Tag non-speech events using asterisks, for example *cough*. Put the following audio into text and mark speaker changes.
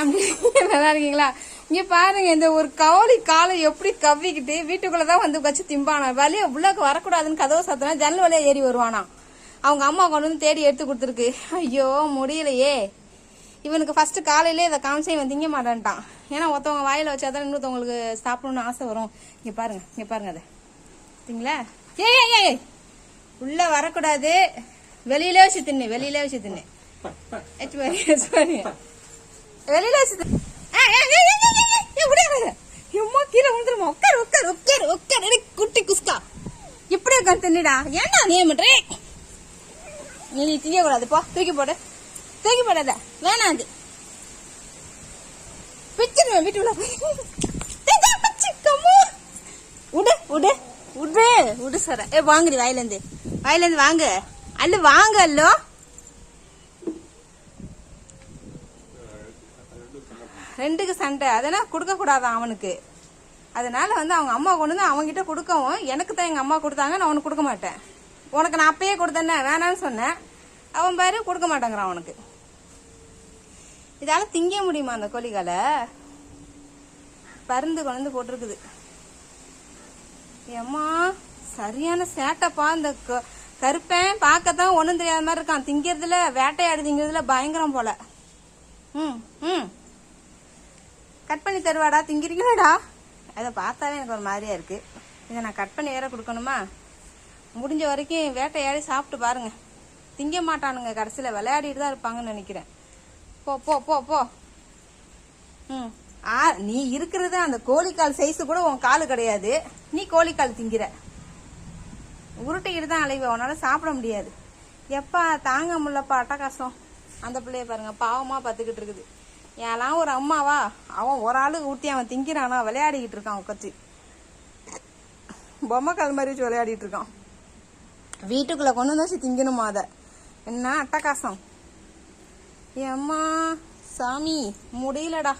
Speaker 1: Family *laughs* நல்லா இருக்கீங்களா? இங்க பாருங்க இந்த ஒரு கவுளி காலை எப்படி கவ்விக்கிட்டு வீட்டுக்குள்ளதான் வந்து வச்சு திம்பானா? வழிய உள்ளக்கு வரக்கூடாதுன்னு கதவை சாத்தினா ஜன்னல் வழியா ஏறி வருவானா? அவங்க அம்மா கொண்டு வந்து தேடி எடுத்து கொடுத்துருக்கு. ஐயோ முடியலையே. இவனுக்கு ஃபர்ஸ்ட் காலையிலே இதை காமிச்சே இவன் திங்க மாட்டான்ட்டான். ஏன்னா ஒருத்தவங்க வாயில வச்சாதான் இன்னொருத்தவங்களுக்கு சாப்பிடணும்னு ஆசை வரும். இங்க பாருங்க இங்க பாருங்க அதை. சரிங்களா? ஏய் ஏய் ஏய், உள்ள வரக்கூடாது. வெளியிலே வச்சு தின்னு வெளியிலே வச்சு தின்னு. பாரு. வெளியில வச்சு தின்னு. ஆ, எம்மா கீழே விழுந்துருமா. உட்காரு உட்காரு உட்கார் உட்காரு. குட்டி குஸ்கா. இப்படி உட்காந்து தின்னுடா. ஏன்டா நீ பண்றே? நீ நீ திங்க போ. தூக்கி போடு. தூக்கி போடாத. வேணாம் அது. பிச்சிருவேன் வீட்டுக்குள்ள போய் டேய், டேய், உடு கம்மு. விடு விடு விடு சார். ஏ வாங்குடி வாயிலேருந்து வாயிலேருந்து வாங்க. அல்ல வாங்க அல்லோ ரெண்டுக்கு சண்டை. அதெல்லாம் கொடுக்க அவனுக்கு. அதனால வந்து அவங்க அம்மா கொண்டு வந்து அவன்கிட்ட கொடுக்கவும் எனக்கு தான் எங்க அம்மா கொடுத்தாங்க நான் உனக்கு கொடுக்க மாட்டேன். உனக்கு நான் அப்பயே கொடுத்தேனே வேணான்னு சொன்னேன் அவன் பாரு கொடுக்க மாட்டேங்கிறான் அவனுக்கு. இதால திங்க முடியுமா அந்த கோழிகளை? பருந்து கொண்டு போட்டிருக்குது. ஏம்மா சரியான சேட்டைப்பா இந்த க- பார்க்கத்தான் ஒன்றும் தெரியாத மாதிரி இருக்கான். திங்கிறதுல வேட்டையாடு திங்கிறதுல பயங்கரம் போல. ம் ம். கட் பண்ணி தருவாடா? திங்கிறீங்களாடா? அதை பார்த்தாவே எனக்கு ஒரு மாதிரியா இருக்கு. இதை நான் கட் பண்ணி வேற கொடுக்கணுமா? முடிஞ்ச வரைக்கும் வேட்டையாடி சாப்பிட்டு பாருங்க. திங்க மாட்டானுங்க கடைசியில் விளையாடிட்டு தான் இருப்பாங்கன்னு நினைக்கிறேன். போ போ போ போ. ம். ஆ நீ இருக்கிறது அந்த கோழிக்கால் சைஸு கூட உன் காலு கிடையாது. நீ கோழிக்கால் திங்கிற. உருட்டிக்கிட்டு தான் அலைவ உன்னால் சாப்பிட முடியாது. எப்பா தாங்க முடியலப்பா அட்டகாசம். அந்த பிள்ளைய பாருங்க பாவமாக பார்த்துக்கிட்டு இருக்குது. ஏலாம் ஒரு அம்மாவா? அவன் ஒரு ஆளுக்கு ஊட்டி அவன் திங்கிறானா? விளையாடிக்கிட்டு இருக்கான் உட்காந்து பொம்மை கால் மாதிரி வச்சு விளையாடிட்டு இருக்கான். வீட்டுக்குள்ள கொண்டு வந்து வச்சு திங்கணுமா அதை? என்ன அட்டகாசம்? ஏம்மா சாமி முடியலடா.